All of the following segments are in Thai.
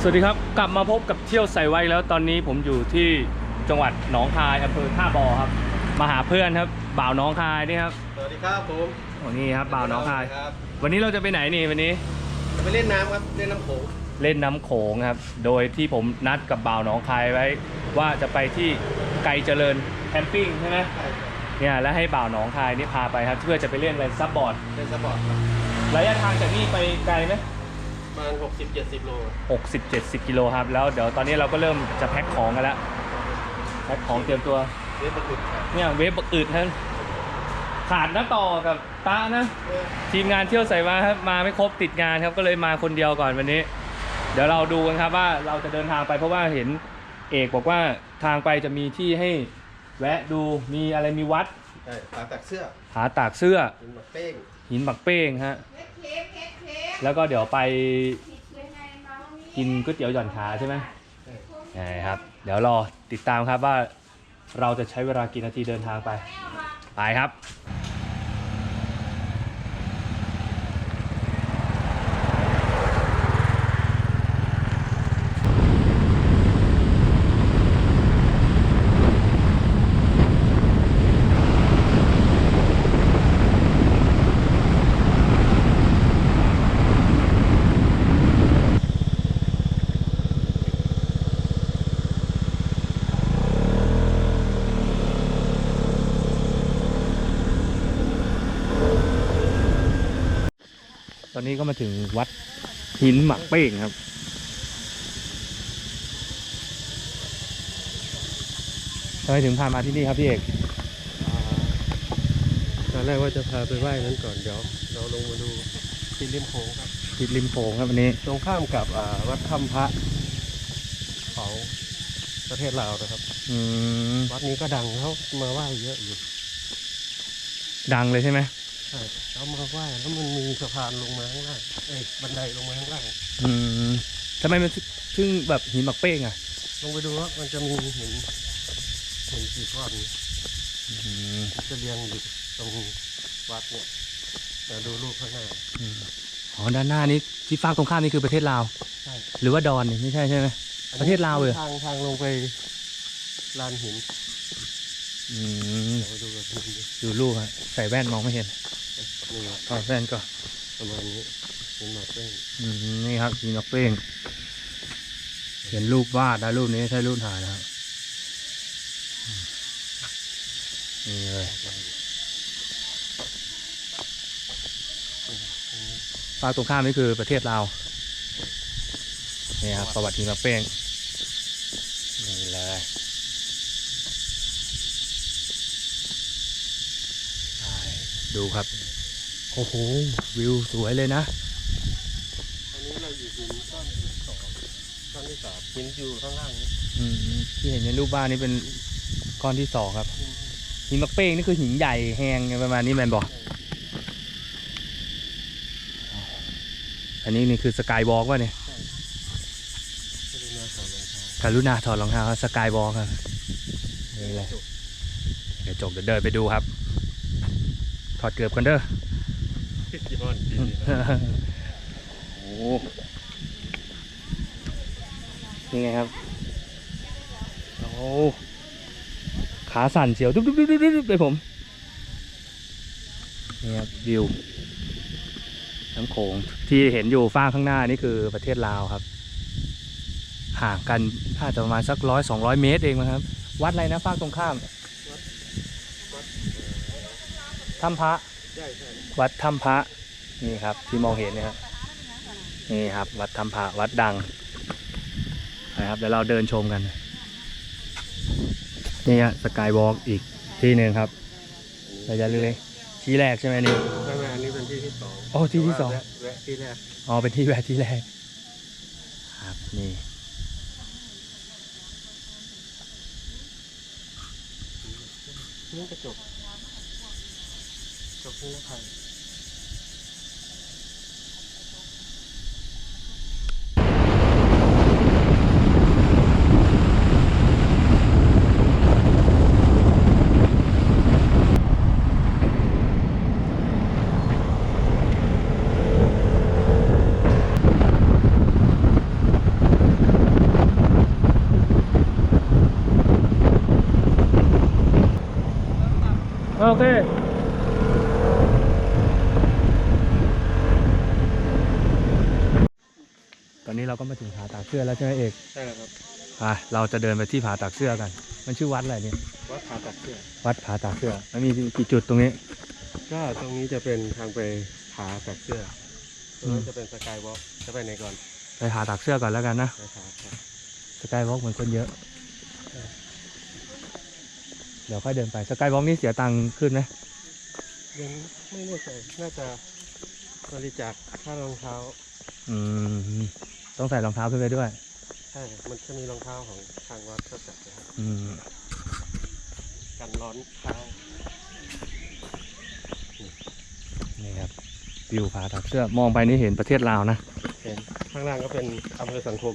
สวัสดีครับ กลับมาพบกับเที่ยวใส่ไว้แล้วตอนนี้ผมอยู่ที่จังหวัดหนองคายอำเภอท่าบอครับ มาหาเพื่อนครับบ่าวหน้องคายนี่ครับสวัสดีครับผมโอ้นี่ครับบ่าวหน้องคาย ครับวันนี้เราจะไปไหนนี่วันนี้ จะไปเล่นน้ำครับ เล่นน้ำโขงเล่นน้ำโขงครับ โดยที่ผมนัดกับบ่าวหน้องคายไว้ ว่าจะไปที่ไกลเจริญแคมปิ้งใช่ไหมใช่ครับเนี่ยแล้วให้บ่าวหนองคายนี่พาไปครับเพื่อจะไปเล่นอะไรซับบอร์ด เล่นสปอร์ตครับระยะทางจากนี่ไปไกลไหมประ มาณ 60 70 โล60 70กิโลครับ แล้วเดี๋ยวตอนนี้เราก็เริ่มจะแพ็คของกันแล้วแพ็คของเตรียมตัวเล่นประกุดครับเนี่ยเวฟบักอึดท่านขาดน้าต่อกับตานะ เออทีมงานเที่ยวใส่มาครับมาไม่ครบติดงานครับก็เลยมาคนเดียวก่อนวันนี้ เดี๋ยวเราดูกันครับว่าเราจะเดินทางไปเพราะว่าเห็นเอกบอกว่าทางไปจะมีที่ให้แวะดูมีอะไรมีวัดใช่ปลาตักเสื้อหาตากเสื้อ กินหมักเป้งหินบักเป้งฮะเฮ็ดเค้กเฮ็ดเค้ก แล้วก็เดี๋ยวไปกินก๋วยเตี๋ยวหย่อนขาใช่ไหมใช่ครับ เดี๋ยวรอติดตามครับว่าเราจะใช้เวลากี่นาทีเดินทางไป ไปครับ อนนี้ก็มาถึงวัดหินหมักเป้งครับ ทำไมถึงพามาที่นี่ครับพี่เอกอ่าตอนแรกว่าจะพาไปไหว้นั้นก่อนเดี๋ยวเราลงมาดูที่ริมโขงครับติดริมโขงครับวันนี้ ตรงข้ามกับอ่าวัดถ้ำพระของประเทศลาวนะครับ อืมวัดนี้ก็ดังเขามาไหว้เยอะอยู่ ดังเลยใช่ไหม ใช่เขามาไหว้แล้วมันมีสะพานลงมาข้างล่างเอ้ยบันไดลงมาข้างล่างอืมทำไมมันถึงถึงแบบหินหมักเป้งอะลงไปดูว่ามันจะมีหินหินกี่ก้อนอืมจะเรียงอยู่ตรงวัดเนี่ยแต่ดูรูปข้างหน้าอืมอ๋อด้านหน้านี้ที่ฟากตรงข้ามนี่คือประเทศลาว ใช่หรือว่าดอนนี่ไม่ใช่ใช่ไหมประเทศลาวเลยทางทางลงไปลานหินอืมเดี๋ยวไปดูกันดูดิดูรูปฮะใส่แว่นมองไม่เห็น นี่ครับถอดแว่นก็ประมาณนี้เป็นหมากเป้งอืมนี่ครับหินหมักเป้งเห็นรูปวาดนะรูปนี้ใช่รูปถ่ายนะครับอืมนี่เลยภาคตรงข้ามนี่คือประเทศลาวนี่ครับประวัติหินหมักเป้งนี่เลยไปดูครับ โอ้โห วิวสวยเลยนะ อันนี้เราอยู่หินก้อนที่สองก้อนที่สามหินอยู่ข้างล่างนี่อืมที่เห็นในรูปบ้านนี่เป็นก้อนที่สองครับ หินหมักเป้งนี่คือหินใหญ่แหงประมาณนี้แมนบอกอันนี้นี่คือสกายวอล์กวะเนี่ยไม่ได้มาถอดรองเท้าการุณาถอดรองเท้าสกายวอล์กครับนี่แหละเดี๋ยวจบเดี๋ยวเดินไปดูครับ ถอดเกือบกันเด้อ ย้อนดีนะโอ้นี่ไงครับโอ้ขาสั่นเฉียวดุ๊บดุ๊บดุ๊บดุ๊บดุ๊บเลยผมนี่ครับวิวน้ำโขงที่เห็นอยู่ฟ้ากข้างหน้านี่คือประเทศลาวครับ ห่างกันน่าจะประมาณสักร้อยสองร้อยเมตรเองนะครับ วัดอะไรนะฟ้ากตรงข้ามถ้ำพระใช่ใช่วัดถ้ำพระ นี่ครับที่มองเห็นเนะครับนี่ครับ วัดถ้ำพระวัดดังนะครับเดี๋ยวเราเดินชมกันนี่ฮะสกายวอล์กอีกที่หนึ่งครับระยะเล็กๆที่แรกใช่ไหมนี่ไม่ไม่อันนี้เป็นที่ที่สองโอ้ที่ที่สองแวะแวะที่แรกอ๋อเป็นที่แวะที่แรกครับนี่นี่กระจกกระจกนี่นะไท เสื้อแล้วใช่ไหมเอกใช่แล้วครับอะเราจะเดินไปที่ผาตากเสื้อกัน มันชื่อวัดอะไรเนี่ยวัดผาตัดเสื้อ วัดผาตากเสื้อมันมีกี่จุดตรงนี้ ก็ตรงนี้จะเป็นทางไปผาตัดเสื้อตรงนั้นอืมจะเป็นสกายวอล์กจะไปไหนก่อน ไปผาตากเสื้อก่อนแล้วกันนะไปผาครับสกายวอล์กเหมือนคนเยอะ เดี๋ยวค่อยเดินไปสกายวอล์กนี่เสียตังค์ขึ้นไหมยังไม่แน่ใจน่าจะบริจาคค่ารองเท้า อืม ต้องใส่รองเท้าขึ้นไปด้วย ใช่ มันจะมีรองเท้าของทางวัดก็จัดนะครับอืมกันร้อนเท้านี่ครับวิวผาตากเสื้อมองไปนี่เห็นประเทศลาวนะ เห็นข้างล่างก็เป็นอำเภอสังคม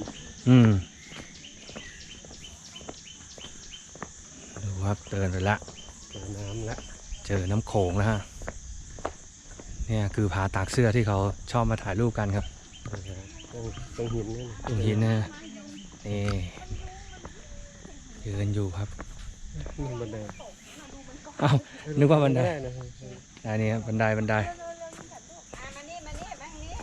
อืมดูครับเดินไปละเจอน้ำและเจอน้ำโขงแล้วฮะเนี่ยคือผาตากเสื้อที่เขาชอบมาถ่ายรูปกันครับ ตรงตรงหินนี่ตรงหินนะนี่ยืนอยู่ครับนี่บันไดอ้าวนึกว่าบันไดม่นะครับอันนี้ครับบันไดบันไดอะมานี่มานี่มาทางนี้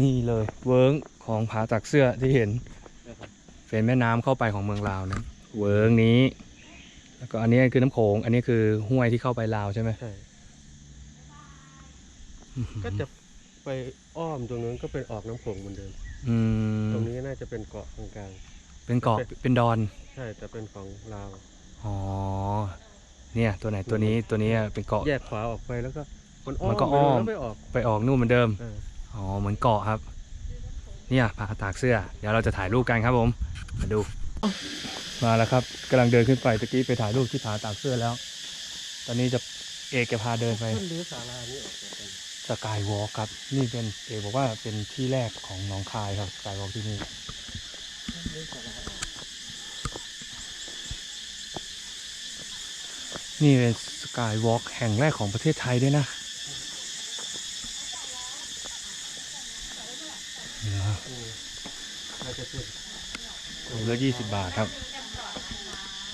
นี่เลยเวิร์งของผาตากเสื้อที่เห็น เป็นแม่น้ำเข้าไปของเมืองลาวนะ เวิร์งนี้ แล้วก็อันนี้คือน้ำโขง อันนี้คือห้วยที่เข้าไปลาวใช่ไหมใช่ก็จะไปอ้อมตรงนู้นก็เป็นออกน้ำโขงเหมือนเดิมอืมตรงนี้น่าจะเป็นเกาะตรงกลางเป็นเกาะเป็นดอนใช่แต่เป็นของลาวอ๋อเนี่ยตัวไหนตัวนี้ตัวนี้เป็นเกาะ แยกขวาออกไปแล้วก็มันอ้อมมันก็อ้อมแล้วไปออกไปออกนู่นเหมือนเดิม เอออ๋อเหมือนเกาะครับ เนี่ยผาตากเสื้อ เดี๋ยวเราจะถ่ายรูปกันครับผม มาดู มาแล้วครับกำลังเดินขึ้นไปตะกี้ไปถ่ายรูปที่ผาตากเสื้อแล้ว ตอนนี้จะเอกจะพาเดินไปต้นรื้อศาลานี้ออกจากกันสกายวอล์กครับ นี่เป็นเอกบอกว่าเป็นที่แรกของหนองคายครับสกายวอล์กที่นี่นี่เป็นสกายวอล์กแห่งแรกของประเทศไทยด้วยนะนี่นะครับอืมน่าจะขึ้น ถุงละยี่สิบบาทครับ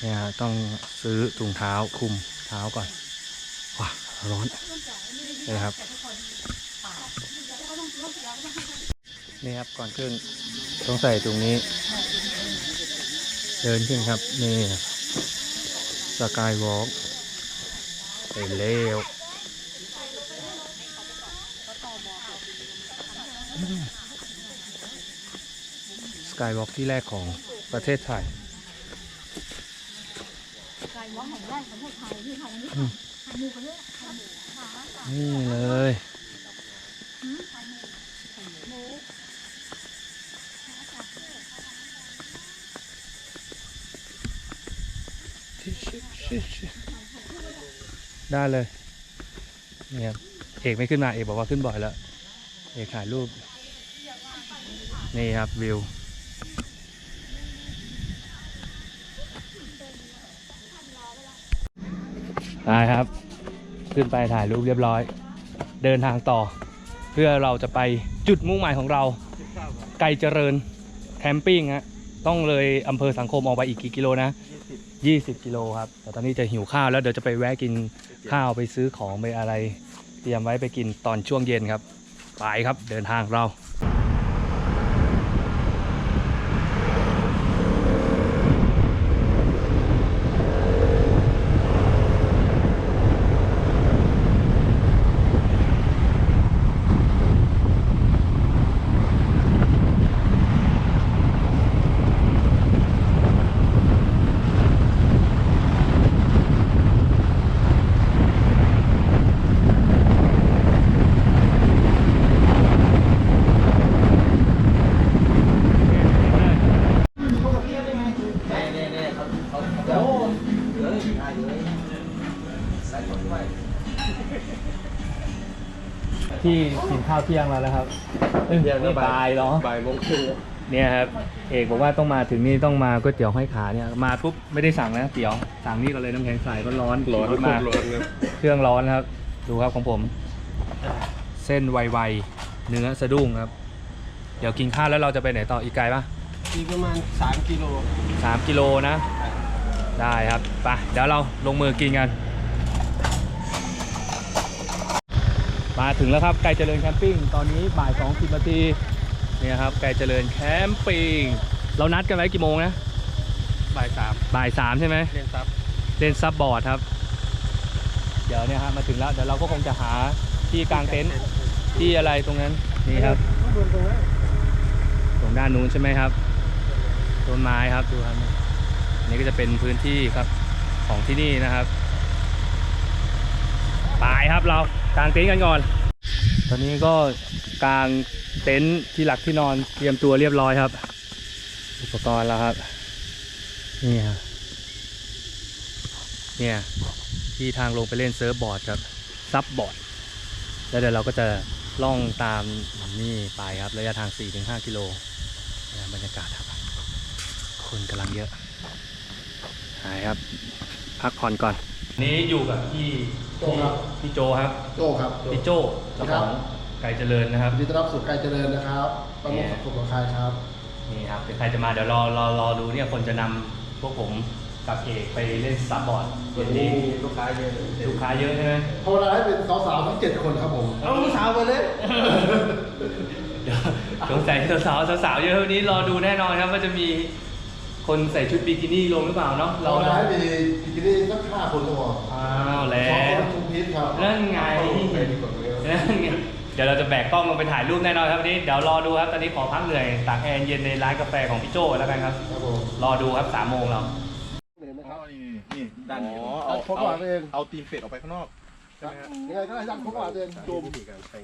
เนี่ยฮะต้องซื้อถุงเท้าคลุมเท้าก่อน ว้าร้อนนี่ครับ นี่ครับก่อนขึ้นต้องใส่ตรงนี้ เดินขึ้นครับ นี่สกายวอล์กไปเร็ว กายวอล์กที่แรกของประเทศไทยใครว่าแห่งแรกของประเทศไทยที่ไทยอันนี้อืมถ่ายหมูกันเลยถ่ายหมูค่ะนี่เลยได้เลยเนี่ยครับเอกไม่ขึ้นมาเอกบอกว่าขึ้นบ่อยแล้ว เอกถ่ายรูป นี่ครับวิว ได้ครับ ขึ้นไปถ่ายรูปเรียบร้อย เดินทางต่อ เพื่อเราจะไปจุดมุ่งหมายของเรา ไกลเจริญแคมปิ้งฮะต้องเลยอำเภอสังคมออกไปอีกกี่กิโลนะ 20 กิโลครับ แต่ตอนนี้จะหิวข้าวแล้วเดี๋ยวจะไปแวะกินข้าวไปซื้อของไปอะไร เตรียมไว้ไปกินตอนช่วงเย็นครับ ไปครับเดินทางเรา ที่กิน ข้าวเที่ยงแล้วนะครับเอ้ยนี่บ่ายเหรอ บ่ายโมงครึ่งแล้วเนี่ยครับเอกบอกว่าต้องมาถึงนี่ต้องมาก๋วยเตี๋ยวห้อยขาเนี่ยมาปุ๊บไม่ได้สั่งนะเตี๋ยวสั่งนี่ก็เลยน้ำแข็งใสก็ร้อนร้อนรถมามาร้อนครับเครื่องร้อนครับ ดูครับของผม เส้นไวๆเนื้อสะดุ้งครับ เดี๋ยวกินข้าวแล้วเราจะไปไหนต่ออีกไกลปะอีกประมาณ 3 กิโล สามกิโลนะ ได้ครับไปเดี๋ยวเราลงมือกินกัน มาถึงแล้วครับไก่เจริญแคมปิ้งตอนนี้บ่าย2 0นาทีเนี่ยครับไก่เจริญแคมปิ้งเรานัดกันไว้กี่โมงนะบ่ายสามบ่ายสามใช่ไหมเรียนซับเล่นซับบอร์ดครับ เดี๋ยวเนี่ยฮะมาถึงแล้วเดี๋ยวเราก็คงจะหาที่กางเต็นท์ที่อะไรตรงนั้นนี่ครับข้างบนตรงนั้นตรงด้านนู้นใช่ไหมครับต้นไม้ครับดูครับนี่ก็จะเป็นพื้นที่ครับของที่นี่นะครับไปครับเรา กางเต็นท์กันก่อน ตอนนี้ก็กางเต็นท์ที่หลักที่นอนเตรียมตัวเรียบร้อยครับ อุปกรณ์แล้วครับ นี่ครับเนี่ยที่ทางลงไปเล่นเซิร์ฟบอร์ดครับซับบอร์ดแล้วเดี๋ยวเราก็จะล่องตามนี่ไปครับระยะทาง 4-5 กิโลบรรยากาศครับ คนกำลังเยอะหายครับ พักผ่อนก่อน นี้อยู่กับพี่โจ้ครับ พี่โจครับ โจ้ครับ พี่โจเจ้าของไก่เจริญนะครับ ยินดีต้อนรับสู่ไกลเจริญนะครับประมงสังคมของใครครับ นี่ครับเป็นใครจะมาเดี๋ยวรอรอรอดูเนี่ยคนจะนำพวกผมกับเอกไปเล่นซับบอร์ดเย็นนี้ลูกค้าเยอะลูกค้าเยอะใช่ไหมภาวนาให้เป็นสาวๆทั้งเจ็ดคนครับผม เอาลูกสาวไปเลย เดี๋ยวสงสัยสาวๆสาวๆเยอะวันนี้รอดูแน่นอนครับว่าจะมีคนใส่ชุดบิกินี่ลงหรือเปล่าเนาะเราเราได้มีบิกินี่สักห้า คนก็พออ้าวแล้สองคว นทุกพีชครับนั่นไงนั่นไงเดี๋ยวเราจะแบกกล้องลงไปถ่ายรูปแน่นอนครับวันนี้เดี๋ยวรอดูครับตอนนี้ขอพักเหนื่อยตากแอร์เย็นในร้านกาแฟของพี่โจแล้วกันครับ ครับผมรอดูครับสามโมงเรา เห็นไหมครับ นี่นี่ด้านนี้อ๋อเอาพกหวานเอง เอาตีนเป็ดออกไปข้างนอกยังไงก็ได้ยันพกหวานเองจุ่ม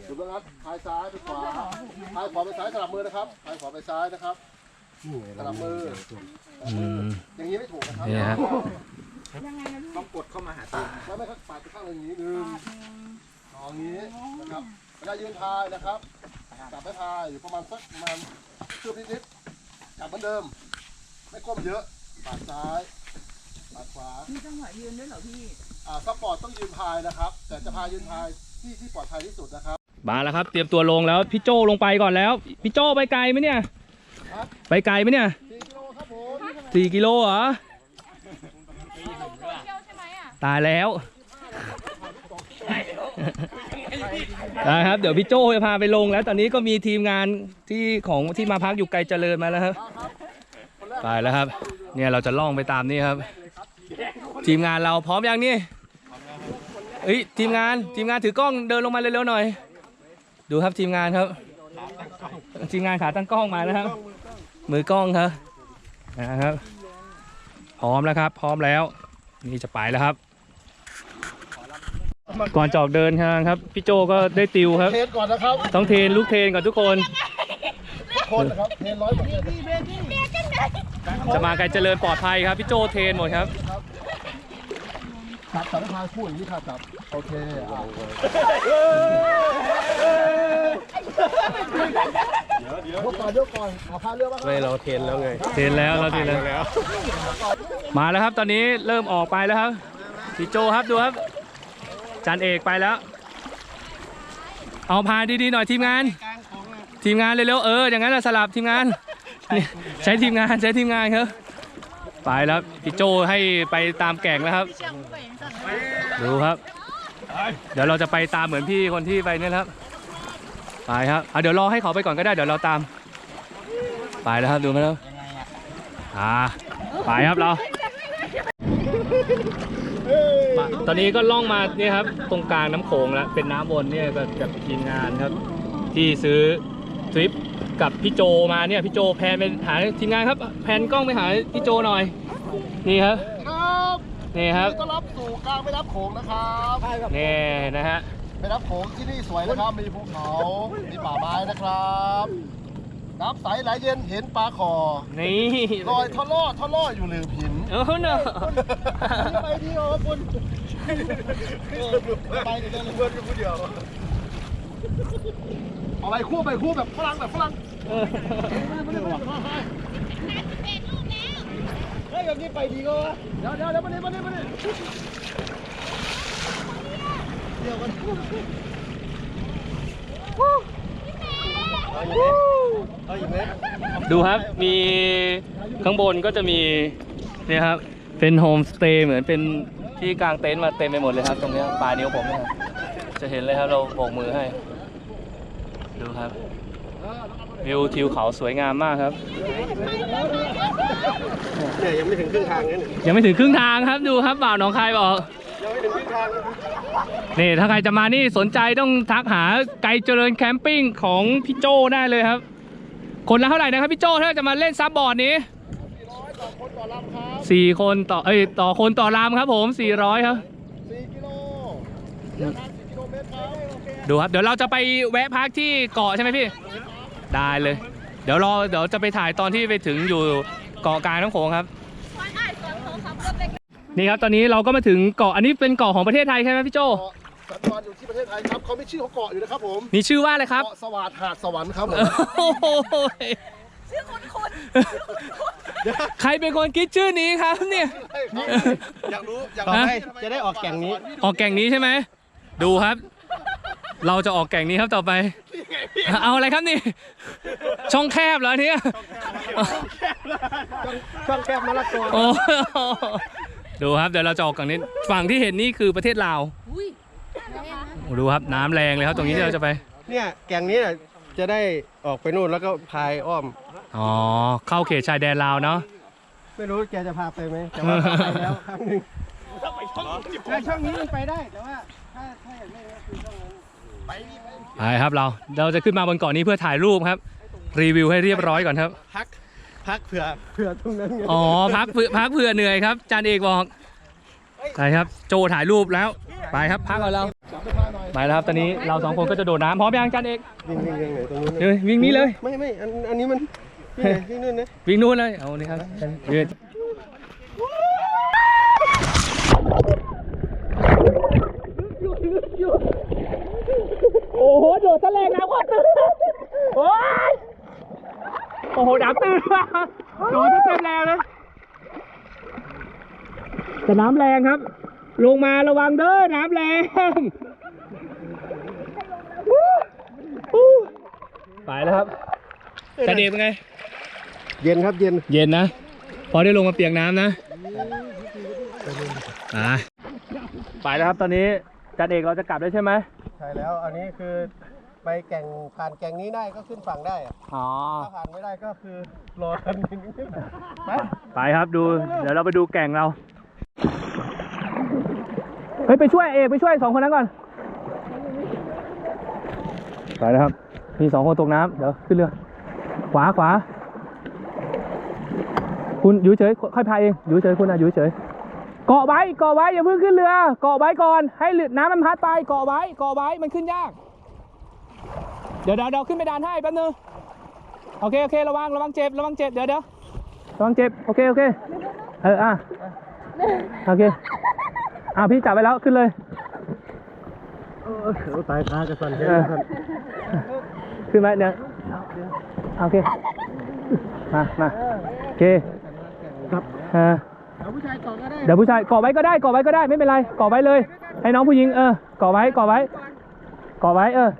จุ่มแล้วนัดพายซ้ายไปขวาพายขวาไปซ้ายสลับมือนะครับพายขวาไปซ้ายนะครับสลับมือสลับมืออย่างนี้ไม่ถูกนะครับ นี่ฮะ ต้องกดเข้ามาหาตีนแล้วไม่ครับปาดไปข้างหนึ่งอย่างนี้หนึ่งสองอย่างนี้นะครับเวลายืนพายนะครับจับให้พายอยู่ประมาณสักประมาณเชือกนิดๆจับเหมือนเดิม ไม่ก้มเยอะปาดซ้ายปาดขวามีจังหวะยืนด้วยเหรอพี่อ่าซัพพอร์ตต้องยืนพายนะครับ แต่จะพายยืนพายที่ที่ปลอดภัยที่สุดนะครับมาแล้วครับ เตรียมตัวลงแล้วพี่โจลงไปก่อนแล้ว พี่โจไปไกลไหมเนี่ยครับไปไกลไหมเนี่ยสี่กิโลครับผมสี่กิโลเหรอ เที่ยวใช่ไหมอะ ตายแล้วได้ครับเดี๋ยวพี่โจ้จะพาไปลงแล้ว ตอนนี้ก็มีทีมงานที่ของที่มาพักอยู่ไกลเจริญมาแล้วครับไปแล้วครับ เนี่ยเราจะล่องไปตามนี่ครับ ทีมงานเราพร้อมยังนี่เอ้ยทีมงานทีมงานถือกล้องเดินลงมาเร็วๆหน่อย ดูครับทีมงานครับ ทีมงานขาตั้งกล้องมานะครับ มือกล้องครับนะครับ พร้อมแล้วครับ พร้อมแล้ว นี่จะไปแล้วครับ ก่อนจะออกเดินทางครับ พี่โจก็ได้ติวครับ เทนก่อนนะครับต้องเทรนลูกเทรนก่อนทุกคน ทุกคนนะครับเทนร้อยเปอร์เซ็นต์จะมาไกลเจริญปลอดภัยครับ พี่โจเทรนหมดครับ จับจับให้พายคู่อย่างนี้ค่ะจับโอเคอะยกก่อนยกก่อนเอาพายเรือมาครับไม่เราเทรนแล้วไงเทรนแล้วเราเทรนแล้ว มาแล้วครับตอนนี้เริ่มออกไปแล้วครับ พี่โจครับดูครับ จันเอกไปแล้ว เอาพาดีๆหน่อยทีมงานทีมงานเร็วๆเอออย่างนั้นแหละสลับทีมงานนี่ใช้ทีมงานใช้ทีมงานครับ ไปแล้วพี่โจให้ไปตามแก่งแล้วครับ ดูครับ เดี๋ยวเราจะไปตามเหมือนพี่คนที่ไปเนี่ยครับ ไปครับเอาเดี๋ยวรอให้เขาไปก่อนก็ได้เดี๋ยวเราตาม ไปแล้วครับดูไหมครับอ่าไปครับเรามา ตอนนี้ก็ล่องมาเนี่ยครับตรงกลางน้ำโขงแล้วเป็นน้ำวนเนี่ยก็กับทีมงานครับ ที่ซื้อทริปกับพี่โจมาเนี่ยพี่โจแพนไปหาทีมงานครับ แพนกล้องไปหาพี่โจหน่อยนี่ครับครับนี่ครับต้อนรับสู่กลางแม่น้ำโขงนะครับใช่ครับนี่นะฮะแม่น้ำโขงที่นี่สวยนะครับมีภูเขา มีป่าไม้นะครับน้ำใสไหลเย็นเห็นปลาคอนี่ลอยท่อล่อท่อล่ออยู่หลืมหินโอ้โหเนอะไปดีเหรอคุณ ไปเดี๋ยวเดินเพื่อนกันผู้เดียวเอาไปคู่ไปคู่แบบฝรั่งแบบฝรั่งเออเฮ้ยแบบนี้ไปดีก็วะเดี๋ยวเดี๋ยวเดี๋ยวมานี่มานี่มานี่เดี๋ยวกันเอาอีกไหมดูครับมีข้างบนก็จะมีเนี่ยครับเป็นโฮมสเตย์เหมือนเป็น ที่กางเต็นท์มาเต็มไปหมดเลยครับ ตรงเนี้ยปลายนิ้วผมเนี่ยครับจะเห็นเลยครับเราโบกมือให้ ดูครับวิวทิวเขาสวยงามมากครับเนี่ยยังไม่ถึงครึ่งทางเนี่ยยังไม่ถึงครึ่งทางครับดูครับบ่าวหนองคายบอกยังไม่ถึงครึ่งทางเลยนี่ถ้าใครจะมานี่สนใจต้องทักหาไกด์เจริญแคมปิ้งของพี่โจได้เลยครับ คนละเท่าไหร่นะครับพี่โจถ้าจะมาเล่นซับบอร์ดนี้ สี่คนต่อเอ้ยต่อคนต่อลำครับผมสี่ร้อยครับ4กิโลเดินทาง4กิโลเมตรครับดูครับ เดี๋ยวเราจะไปแวะพักที่เกาะใช่ไหมพี่ ได้เลย เดี๋ยวรอเดี๋ยวจะไปถ่ายตอนที่ไปถึงอยู่เกาะกลางน้ำโขงครับ นี่ครับตอนนี้เราก็มาถึงเกาะอันนี้เป็นเกาะของประเทศไทยใช่ไหมพี่โจเกาะสันติวันอยู่ที่ประเทศไทยครับเขาไม่ชื่อเขาเกาะอยู่นะครับผมมีชื่อว่าอะไรครับเกาะสวัสดหาดสวรรค์ครับผมโอ้โหชื่อคุณคุณ ใครเป็นคนคิดชื่อนี้ครับเนี่ย อยากรู้อยากต่อรู้ไปจะได้ออกแก่งนี้ ออกแก่งนี้ใช่ไหม ดูครับ เราจะออกแก่งนี้ครับต่อไป เอาอะไรครับนี่ ช่องแคบเหรอเนี่ย ช่องแคบมะละกอโอ้ดูครับเดี๋ยวเราจะออกแก่งนี้ฝั่งที่เห็นนี่คือประเทศลาวอุ้ยโอ้ดูครับน้ำแรงเลยครับ ตรงนี้ที่เราจะไป เนี่ยแก่งนี้น่ะจะได้ออกไปนู่นแล้วก็พายอ้อม อ๋อ เข้าเขตชายแดนลาวเนาะ ไม่รู้แกจะพาไปไหมแต่ว่าไปแล้วครั้งหนึ่งแต่ช่องนี้มันไปได้แต่ว่าถ้าถ้าอยากเล่นก็คือช่องนั้นไปครับเรา เราจะขึ้นมาบนเกาะนี้เพื่อถ่ายรูปครับ รีวิวให้เรียบร้อยก่อนครับ พักพักเผื่อเผื่อตรงนั้นไงอ๋อ พักเผื่อพักเผื่อเหนื่อยครับ จานเอกบอกไปครับ โจถ่ายรูปแล้ว ไปครับ พักก่อนเราจับไปพาหน่อยไปแล้วครับ ตอนนี้เราสองคนก็จะโดดน้ำพร้อมยังจานเอกวิ่งวิ่งวิ่งไหนตรงนู้นเดี๋ยววิ่งนี้เลย ไม่ไม่อันอันนี้มันนี่ไง วิ่งนู่นนะวิ่งนู่นเลยเอานี่ครับยืนโอ้โหโดดทะเลน้ำก็ตื่นโอ้ยโอ้โหน้ำตื่นว่ะโดดเต็มแรงเลยแต่น้ำแรงครับ ลงมาระวังเด้อน้ำแรงอู้ไปแล้วครับจะเด็กเป็นไง เย็นครับเย็นเย็นนะ พอได้ลงมาเปียกน้ำนะอ่าไปแล้วครับตอนนี้จันเอกเราจะกลับได้ใช่ไหมใช่แล้วอันนี้คือไปแก่งผ่านแก่งนี้ได้ก็ขึ้นฝั่งได้อะอ๋อ ถ้าผ่านไม่ได้ก็คือรอทันนึงไปไปครับดู เดี๋ยวเราไปดูแก่งเรา เฮ้ยไปช่วยเอกไปช่วยสองคนนั้นก่อน ไปแล้วครับ มีสองคนตกน้ำเดี๋ยวขึ้นเรือ ขวาขวา คุณอยู่เฉยค่อยพายเองอยู่เฉยคุณอะอยู่เฉยเกาะไว้เกาะไว้อย่าเพิ่งขึ้นเรือ เกาะไว้ก่อนให้เรือน้ำมันพัดไปเกาะไว้เกาะไว้มันขึ้นยาก เดี๋ยวเดี๋ยวเดี๋ยวขึ้นไปดานให้แป๊บนึงโอเคโอเคระวังระวังเจ็บระวังเจ็บเดี๋ยวเดี๋ยวระวังเจ็บโอเคโอเคเอออะโอเคอะพี่จับไปแล้วขึ้นเลยโอ้ตายท้าจะสั่นแค่เออสั่นขึ้นไหมเนี่ยโอเคมามาโอเค ครับเออเอาผู้ชายก่อนก็ได้เดี๋ยวผู้ชายเกาะไว้ก็ได้เกาะไว้ก็ได้ไม่เป็นไรเกาะไว้เลย ให้น้องผู้หญิงเออเกาะไว้เกาะไว้เกาะไว้เออ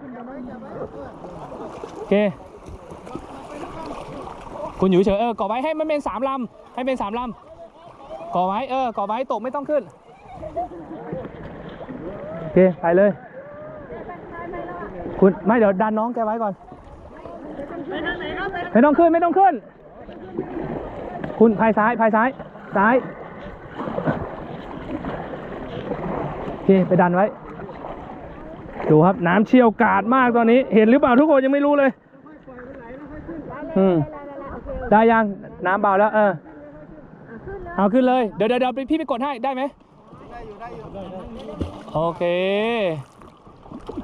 โอเคคุณอยู่เฉยเออเกาะไว้ให้มันเป็นสามลำให้เป็นสามลำเกาะไว้เออเกาะไว้ตกไม่ต้องขึ้นโอเคไปเลย คุณไม่เดี๋ยวดันน้องแกไว้ก่อนไม่ต้องขึ้นไม่ต้องขึ้น คุณพายซ้ายพายซ้าย ซ้าย โอเค ไปดันไว้ ดูครับน้ำเชี่ยวกราดมากตอนนี้ เห็นหรือเปล่าทุกคนยังไม่รู้เลย อืม ได้ยัง น้ำเบาแล้ว เออ เอาขึ้นเลย เดี๋ยวเดี๋ยวเดี๋ยวพี่ไปกดให้ได้ไหมได้อยู่ได้อยู่โอเค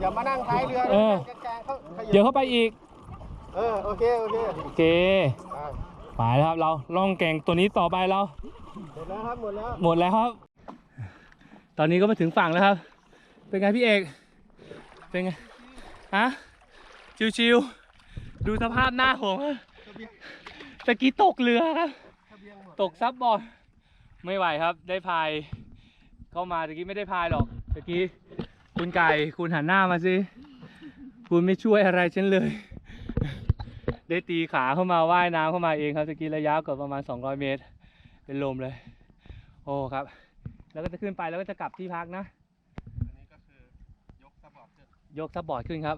อย่ามานั่งท้ายเรือเออแกงๆเขาขเดี๋ยัยวบเข้าไปอีก เออ โอเค โอเค โอเคอ่า ไปแล้วครับเราล่องแก่งตัวนี้ต่อไปเรา หมดแล้วครับ หมดแล้ว หมดแล้วครับ ตอนนี้ก็มาถึงฝั่งแล้วครับ เป็นไงพี่เอก เป็นไงฮะชิวๆดูสภาพหน้าผมตะกี้ตกเรือครับ ตกซับบอร์ดไม่ไหวครับ ได้พายเข้ามาตะกี้ไม่ได้พายหรอกตะกี้คุณไก่คุณหันหน้ามาสิ คุณไม่ช่วยอะไรฉันเลย ได้ตีขาเข้ามาว่ายน้ำเข้ามาเองครับตะกี้ระยะเกือบประมาณ 200 เมตร เป็นลมเลย โอ้ครับ แล้วก็จะขึ้นไปแล้วก็จะกลับที่พักนะ อันนี้ก็คือยกสะบอดขึ้นยกซับบอร์ดขึ้นครับ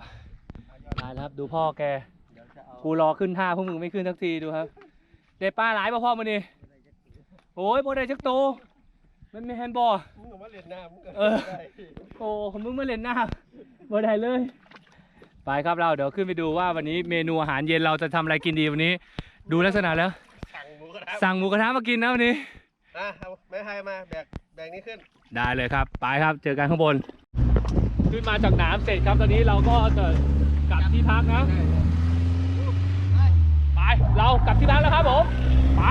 ตายแล้วครับ ดูพ่อแกเดี๋ยวจะเอากูรอขึ้นท่าพวกมึงไม่ขึ้นสักทีดูครับเด็ป้าหลายป่ะพ่อมันนี่โอ้ยโบได้จักโตมันไม่แฮนด์บอล มึงกับว่าเรียนหน้ามึงก็เออ ได้ โอ้ของมึงมาเล่นหน้าบ่ได้เลย ไปครับเราเดี๋ยวขึ้นไปดูว่าวันนี้เมนูอาหารเย็นเราจะทำอะไรกินดีวันนี้ ดูลักษณะแล้ว สั่งหมูกระทะสั่งหมูกระทะมากินนะวันนี้ อะเอาไม้พายมาแบกแบกนี้ขึ้น ได้เลยครับ ไปครับ เจอกันข้างบน ขึ้นมาจากน้ำเสร็จครับ ตอนนี้เราก็จะกลับที่พักนะ ไป เรากลับที่พักแล้วครับผม ไป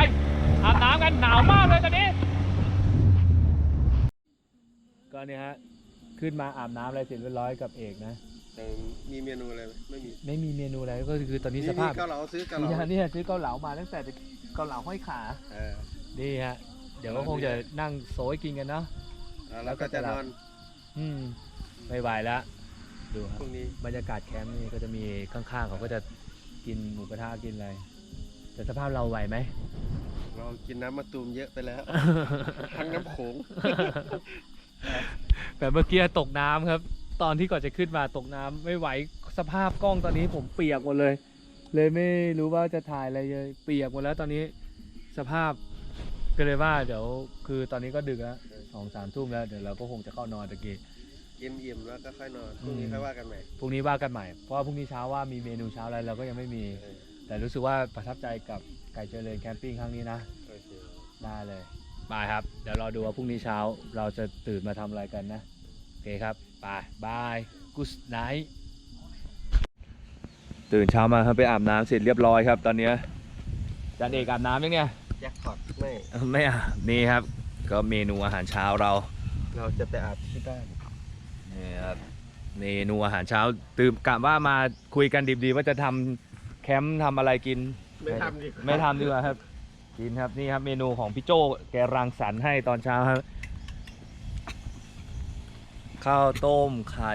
อาบน้ำกันหนาวมากเลยตอนนี้ ก็เนี่ยฮะ ขึ้นมาอาบน้ำอะไรเสร็จเรียบร้อยกับเอกนะ แต่มีเมนูอะไรไหมไม่มีไม่มีเมนูอะไรก็คือตอนนี้สภาพเกาเหลาซื้อเกาเหนี่ลาฮะนี่ฮะซื้อเกาเหลามาตั้งแต่เกาเหลาห้อยขาเออนี่ฮะ เดี๋ยวก็คงจะนั่งโซยกินกันเนาะแล้วเราก็จะนอน อืมไม่ไหวแล้วดูคพรับรุ่งนี้บรรยากาศแคมป์นี่ก็จะมีข้างๆเขาก็จะกินหมูกระทะกินอะไรแต่สภาพเราไหวไหมเรากินน้ำมะตูมเยอะไปแล้ว ทั้งน้ำโขงแบบเมื่อกี้ตกน้ำครับ ตอนที่ก่อนจะขึ้นมาตกน้ำไม่ไหวสภาพกล้องตอนนี้ผมเปียกหมดเลย เลยไม่รู้ว่าจะถ่ายอะไรเลยเปียกหมดแล้วตอนนี้สภาพก็เลยว่าเดี๋ยวคือตอนนี้ก็ดึกแล้วสองสามทุ่มแล้วเดี๋ยวเราก็คงจะเข้านอนตะกี้กินอิ่มแล้วก็ค่อยนอนพรุ่งนี้ค่อยว่ากันใหม่พรุ่งนี้ว่ากันใหม่เพราะว่าพรุ่งนี้เช้าว่ามีเมนูเช้าอะไรเราก็ยังไม่มีเออแต่รู้สึกว่าประทับใจกับไก่เจริญแคมปิ้งครั้งนี้นะโอเคได้เลยบายครับ เดี๋ยวรอดูว่าพรุ่งนี้เช้าเราจะตื่นมาทำอะไรกันนะ โอเคครับ บายบายกูสไนท์ตื่นเช้ามาครับไปอาบน้ำเสร็จเรียบร้อยครับ ตอนเนี้ยจานเอกอาบน้ำยังเนี่ยแจ็คพอตไม่ ไม่อาบนี่ครับ ก็เมนูอาหารเช้าเราเราจะไปอาบที่บ้านนี่ครับเมนูอาหารเช้า ตื่นกะว่ามาคุยกันดีๆว่าจะทำแคมป์ทำอะไรกิน ไม่ทำดีกว่าไม่ทำดีกว่าครับ กินครับนี่ครับเมนูของพี่โจแกรังสรรค์ให้ตอนเช้าครับ ข้าวต้มไข่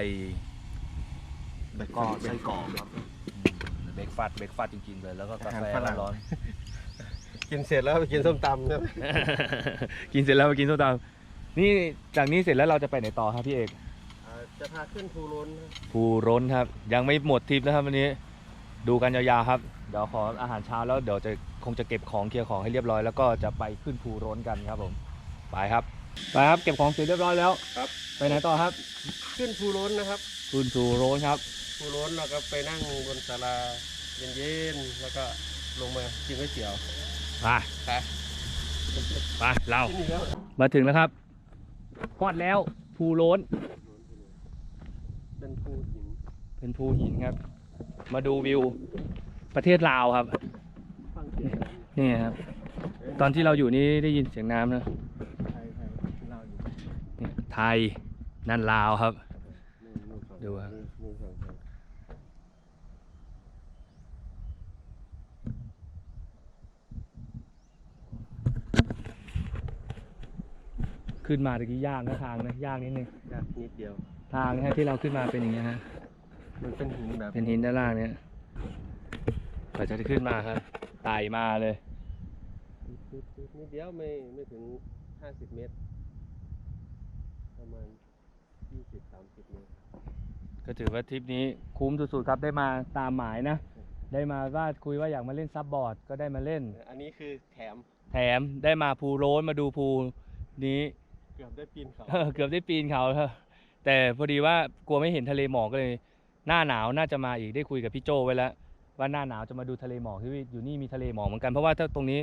แล้วก็ไส้กรอกครับเบรกฟาสต์เบรกฟาสต์จริงๆเลยแล้วก็กาแฟร้อนกินเสร็จแล้วไปกินส้มตำใช่ไหมๆกินเสร็จแล้วไปกินส้มตำนี่จากนี้เสร็จแล้วเราจะไปไหนต่อครับพี่เอกอ่าจะพาขึ้นภูร้นนะภูร้นครับ ยังไม่หมดทริปนะครับวันนี้ ดูกันยาวๆครับเดี๋ยวขออาหารเช้าแล้วเดี๋ยวจะคงจะเก็บของเคลียร์ของให้เรียบร้อยแล้วก็จะไปขึ้นภูร้นกันครับผมไปครับ ไปครับเก็บของเสร็จเรียบร้อยแล้วครับ ไปไหนต่อครับขึ้นภูร้นนะครับขึ้นภูร้นครับ ภูร้นเราก็ไปนั่งบนศาลาเย็นๆแล้วก็ลงมากินก๋วยเตี๋ยวไปไปไปเรา กินอีกแล้วมาถึงแล้วครับพอดแล้วภูโล้น เป็นภูหินเป็นภูหินครับ มาดูวิวประเทศลาวครับ ฟังเสียงนี่ครับ ตอนที่เราอยู่นี่ได้ยินเสียงน้ำนะ ไทยนั่นลาวครับนู่นนู่นฝั่งดูครับนู่นนู่นฝั่งฝั่งขึ้นมาตะกี้ยากนะทางนะยากนิดนึงยากนิดเดียว ทางนะฮะที่เราขึ้นมาเป็นอย่างเงี้ยฮะมันเป็นหินแบบเป็นหินด้านล่างเนี่ยกว่าจะได้ขึ้นมาครับไต่มาเลยนิดเดียวไม่ไม่ถึงห้าสิบเมตรประมาณ ยี่สิบสามสิบเมตรก็ถือว่าทริปนี้คุ้มสุดๆครับได้มาตามหมายนะ ได้มาว่าคุยว่าอยากมาเล่นซับบอร์ดก็ได้มาเล่น อันนี้คือแถมแถมได้มาภูโรนมาดูภูนี้เกือบได้ปีนเขาเกือบได้ปีนเขาแล้วแต่พอดีว่ากลัวไม่เห็นทะเลหมอกก็เลย หน้าหนาวน่าจะมาอีกได้คุยกับพี่โจไว้แล้วว่าหน้าหนาวจะมาดูทะเลหมอกที่อยู่นี่มีทะเลหมอกเหมือนกันเพราะว่าถ้าตรงนี้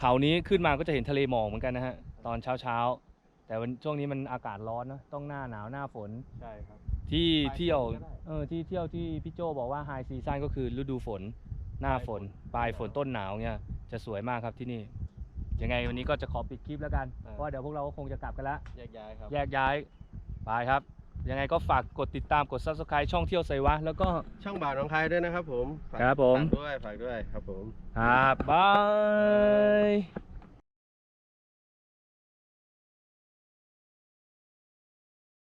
เขานี้ขึ้นมาก็จะเห็นทะเลหมอกเหมือนกันนะฮะตอนเช้าเช้าๆ แต่วันช่วงนี้มันอากาศร้อนเนอะต้องหน้าหนาวหน้าฝนใช่ครับ ที่ปลายฝนเที่ยวก็ได้เออที่เที่ยวที่พี่โจบอกว่าไฮซีซันก็คือฤดูฝน หน้าฝน ปลายฝนต้นหนาวเนี่ยจะสวยมากครับที่นี่ยังไงวันนี้ก็จะขอปิดคลิปแล้วกันเพราะว่าเดี๋ยวพวกเราก็คงจะกลับกันแล้วแยกย้ายครับแยกย้ายไปครับ ยังไงก็ฝากกดติดตามกด subscribe ช่องเที่ยวไซวะแล้วก็ช่องบ่าวน้องคายด้วยนะครับผมฝากครับผมฝากด้วยฝากด้วยครับผมครับบาย